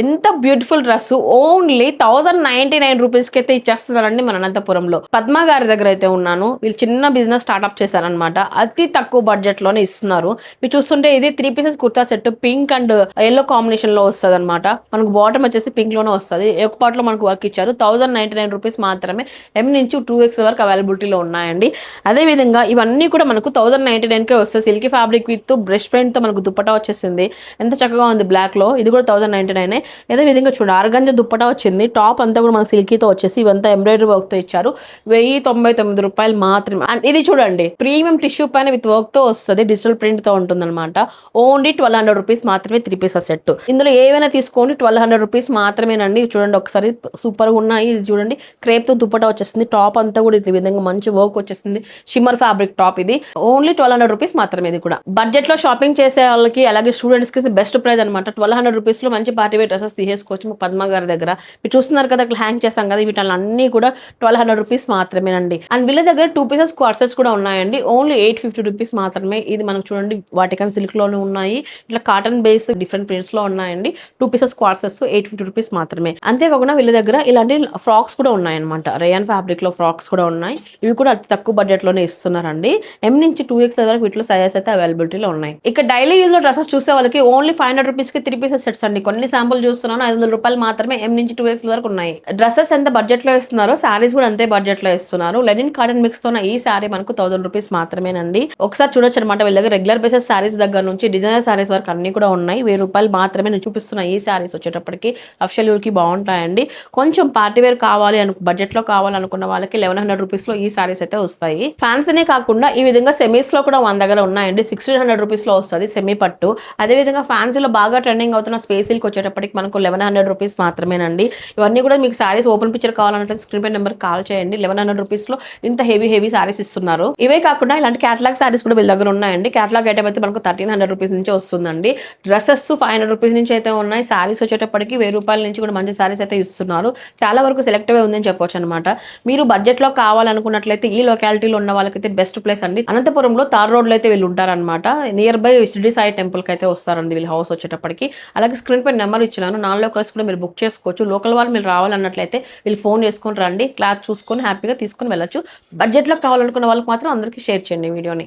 ఎంత beautiful dress? Only thousand ninety nine రూపీస్కి అయితే ఇచ్చేస్తున్నారండి మన అనంతపురంలో. పద్మ గారి దగ్గర అయితే ఉన్నాను. వీళ్ళు చిన్న బిజినెస్ స్టార్ట్అప్ చేశారనమాట అతి తక్కువ బడ్జెట్లోనే ఇస్తున్నారు. మీరు చూస్తుంటే ఇది three pieces kurta set pink and yellow కాంబినేషన్లో వస్తుంది అనమాట మనకు బాటమ్ వచ్చేసి పింక్లోనే వస్తుంది. ఒక పార్ట్లో మనకు వర్క్ ఇచ్చారు. థౌసండ్ నైన్టీ నైన్ రూపీస్ మాత్రమే ఎం నుంచి టూ ఎక్స్ వరకు అవైలబిలిటీలో ఉన్నాయండి. అదే విధంగా ఇవన్నీ కూడా మనకు థౌసండ్ నైన్టీ నైన్ కే వస్తాయి. సిల్కీ ఫ్యాబ్రిక్ విత్ బ్రష్ పెయింట్తో మనకు దుప్పటా వచ్చేసింది. ఎంత చక్కగా ఉంది బ్లాక్లో. ఇది కూడా థౌసండ్ నైన్టీ నైన్ అదే విధంగా చూడండి ఆర్గంజ దుప్పటా వచ్చింది. టాప్ అంతా కూడా మన సిల్కీతో వచ్చేసి ఇవంతా ఎంబ్రాయిడరీ వర్క్తో ఇచ్చారు. వెయ్యి తొంభై తొమ్మిది రూపాయలు మాత్రమే. అండ్ ఇది చూడండి ప్రీమియం టిష్యూ పైన విత్ వర్క్తో వస్తుంది డిజిటల్ ప్రింట్తో ఉంటుంది అనమాట ఓన్లీ ట్వెల్వ్ హండ్రెడ్ రూపీస్ మాత్రమే త్రీ పీసెస్ సెట్ ఇందులో ఏవైనా తీసుకోండి ట్వెల్వ్ హండ్రెడ్ రూపీస్ మాత్రమేనండి. చూడండి ఒకసారి సూపర్గా ఉన్నాయి. ఇది చూడండి క్రేప్తో దుప్పటా వచ్చేసింది. టాప్ అంతా కూడా ఈ విధంగా మంచి వర్క్ వచ్చేసింది. షిమ్మర్ ఫ్యాబ్రిక్ టాప్ ఇది. ఓన్లీ ట్వెల్వ్ హండ్రెడ్ రూపీస్ మాత్రమే ఇది కూడా. బడ్జెట్లో షాపింగ్ చేసే వాళ్ళకి అలాగే స్టూడెంట్స్కి బెస్ట్ ప్రైస్ అనమాట ట్వెల్వ్ హండ్రెడ్ రూపీస్లో మంచి పార్టీ డ్రెస్సెస్ తీసేసుకోవచ్చు మా పద్మ గారి దగ్గర. మీరు చూస్తున్నారు కదా అక్కడ హ్యాంగ్ చేస్తాం కదా వీటి అన్ని కూడా ట్వెల్వ్ హండ్రెడ్ రూపీస్ మాత్రమేనండి. అండ్ వీళ్ళ దగ్గర టూ పీసెస్ క్వార్సెస్ కూడా ఉన్నాయండి. ఓన్లీ ఎయిట్ ఫిఫ్టీ రూపీస్ మాత్రమే. ఇది మనకు చూడండి వాటికన్ సిల్క్లోనే ఉన్నాయి. ఇట్లా కాటన్ బేస్ డిఫరెంట్ ప్రింట్స్లో ఉన్నాయండి. టూ పీసెస్ క్వార్సెస్ ఎయిట్ ఫిఫ్టీ రూపీస్ మాత్రమే. అంతేకాకుండా వీళ్ళ దగ్గర ఇలాంటి ఫ్రాక్స్ కూడా ఉన్నాయన్నమాట. రేయన్ ఫ్యాబ్రిక్లో ఫ్రాక్స్ కూడా ఉన్నాయి. ఇవి కూడా అతి తక్కువ బడ్జెట్లోనే ఇస్తున్నారండి. ఎం నుంచి టూ ఎక్స్ వరకు వీటిలో సైజెస్ అయితే అవైలబిలిటీలో ఉన్నాయి. ఇక డైలీ యూజ్లో డ్రెస్సెస్ చూసే వాళ్ళకి ఓన్లీ ఫైవ్ హండ్రెడ్ రూపీస్కి త్రీ పీసెస్ సెట్స్ అండి. కొన్ని శాంపుల్ చూస్తున్నాను. ఐదు వందల రూపాయలు మాత్రమే ఎం నుంచి టూ ఎక్స్ వరకు ఉన్నాయి. డ్రెస్సెస్ ఎంత బడ్జెట్లో ఇస్తున్నారో శారీస్ కూడా అంతే బడ్జెట్లో ఇస్తున్నారు. లెనిన్ కాటన్ మిక్స్తో ఈ శారీ మనకు థౌసండ్ రూపీస్ మాత్రమేనండి. ఒకసారి చూడొచ్చు అనమాట వీళ్ళ దగ్గర రెగ్యులర్ బేసెస్ శారీస్ దగ్గర నుంచి డిజైనర్ శారీస్ వరకు అన్ని కూడా ఉన్నాయి. వెయ్యి రూపాయలు మాత్రమే నేను చూపిస్తున్న ఈ శారీస్ వచ్చేటప్పటికి అఫ్షల్కి బాగుంటాయండి. కొంచెం పార్టీ వేర్ కావాలి అను బడ్జెట్లో కావాలనుకున్న వాళ్ళకి లెవెన్ హండ్రెడ్ రూపీస్లో ఈ శారీస్ అయితే వస్తాయి. ఫ్యాన్సీనే కాకుండా ఈ విధంగా సెమీస్లో కూడా మన దగ్గర ఉన్నాయండి. సిక్స్టీన్ హండ్రెడ్ రూపీస్లో వస్తుంది సెమీ పట్టు. అదే విధంగా ఫ్యాన్సీలో బాగా ట్రెండింగ్ అవుతున్న స్పేస్ వచ్చేటప్పటికి వచ్చేటప్పటికి మనకు లెవెన్ హండ్రెడ్ రూపీస్ మాత్రమేనండి. ఇవన్నీ కూడా మీకు శారీస్ ఓపెన్ పిక్చర్ కావాలంటే స్క్రీన్ పై నెంబర్ కాల్ చేయండి. లెవెన్ హండ్రెడ్ రూపీస్లో ఇంత హెవీ హెవీ శారీస్ ఇస్తున్నారు. ఇవే కాకుండా ఇలాంటి క్యాటలాగ్ శారీస్ కూడా వీళ్ళ దగ్గర ఉన్నాయండి. క్యాటలాగ్ ఐటమ్ అయితే మనకు థర్టీన్ హండ్రెడ్ రూపీస్ నుంచి వస్తుందండి. డ్రెస్సెస్ ఫైవ్ హండ్రెడ్ రూపీస్ నుంచి అయితే ఉన్నాయి. శారీస్ వచ్చేటప్పటికి వెయ్యి రూపాయల నుంచి కూడా మంచి శారీస్ అయితే ఇస్తున్నారు. చాలా వరకు సెలెక్టివ్ ఉందని చెప్పొచ్చు అనమాట మీరు బడ్జెట్లో కావాలనుకున్నట్లయితే ఈ లొకాలిటీలో ఉన్న వాళ్ళకైతే బెస్ట్ ప్లేస్ అండి. అనంతపురంలో తార్ రోడ్లో అయితే వీళ్ళు ఉంటారనమాట నియర్ బై షిరిడి సాయి టెంపుల్కి అయితే వస్తారండి వీళ్ళ హౌస్ వచ్చేటప్పటికి. అలాగే స్క్రీన్ పై నెంబర్ ఇచ్చినాను నాన్ లోకల్స్ కూడా మీరు బుక్ చేసుకోవచ్చు. లోకల్ వాళ్ళు మీరు రావాలన్నట్లయితే వీళ్ళు ఫోన్ చేసుకొని రండి. క్లాత్ చూసుకొని హ్యాపీగా తీసుకొని వెళ్ళొచ్చు. బడ్జెట్లో కావాలనుకున్న వాళ్ళకి మాత్రం అందరికీ షేర్ చేయండి వీడియోని.